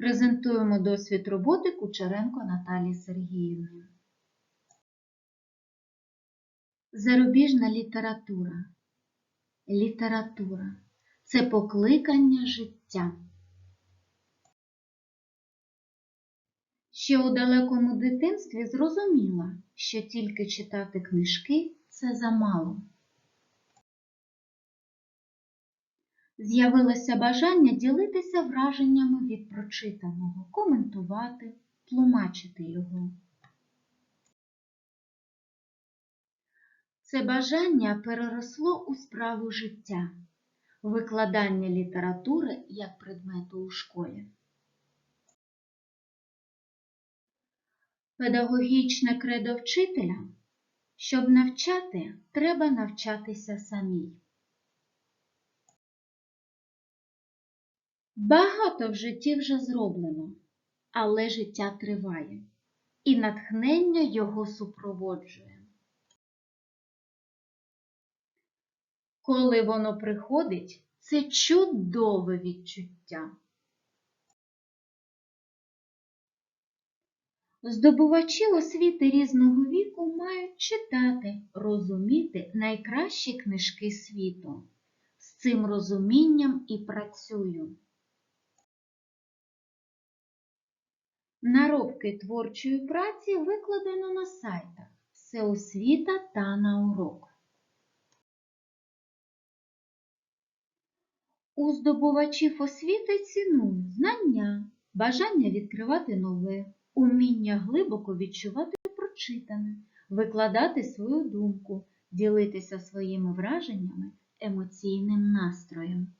Презентуємо досвід роботи Кучеренко Наталії Сергіївни. Зарубіжна література. Література це покликання життя. Ще у далекому дитинстві зрозуміла, що тільки читати книжки це замало. З'явилося бажання ділитися враженнями від прочитаного, коментувати, тлумачити його. Це бажання переросло у справу життя, викладання літератури як предмету у школі. Педагогічне кредо вчителя щоб навчати, треба навчатися самій. Багато в житті вже зроблено, але життя триває, і натхнення його супроводжує. Коли воно приходить, це чудове відчуття. Здобувачі освіти різного віку мають читати, розуміти найкращі книжки світу. З цим розумінням і працюю. Наробки творчої праці викладено на сайтах Всеосвіта та на урок. У здобувачів освіти цінують знання, бажання відкривати нове, уміння глибоко відчувати прочитане, викладати свою думку, ділитися своїми враженнями, емоційним настроєм.